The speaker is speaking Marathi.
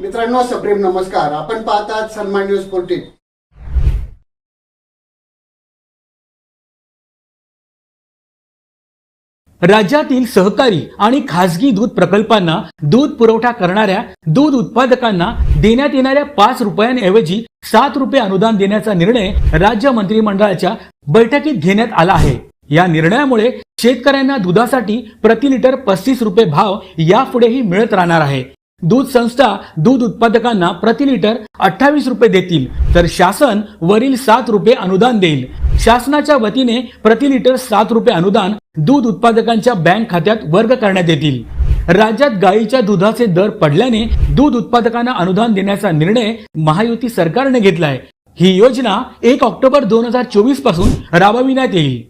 मित्रांनो सप्रेम नमस्कार. आपण पाहतात सन्मान न्यूज फोर्टीन राज्यातील सहकारी आणि खासगी दूध प्रकल्पांना दूध पुरवठा करणाऱ्या दूध उत्पादकांना देण्यात येणाऱ्या पाच रुपयांऐवजी सात रुपये अनुदान देण्याचा निर्णय राज्य मंत्रिमंडळाच्या बैठकीत घेण्यात आला आहे. या निर्णयामुळे शेतकऱ्यांना दुधासाठी प्रति लिटर पस्तीस रुपये भाव यापुढेही मिळत राहणार आहे. दूध संस्था दूध उत्पादकांना प्रति लिटर अठ्ठावीस रुपये देतील. तर शासन वरील सात रुपये अनुदान देईल. शासनाच्या वतीने प्रति लिटर सात रुपये अनुदान दूध उत्पादकांच्या बँक खात्यात वर्ग करण्यात येतील. राज्यात गायीच्या दुधाचे दर पडल्याने दूध उत्पादकांना अनुदान देण्याचा निर्णय महायुती सरकारने घेतलाय. ही योजना एक ऑक्टोबर दोन हजार चोवीसपासून राबविण्यात येईल.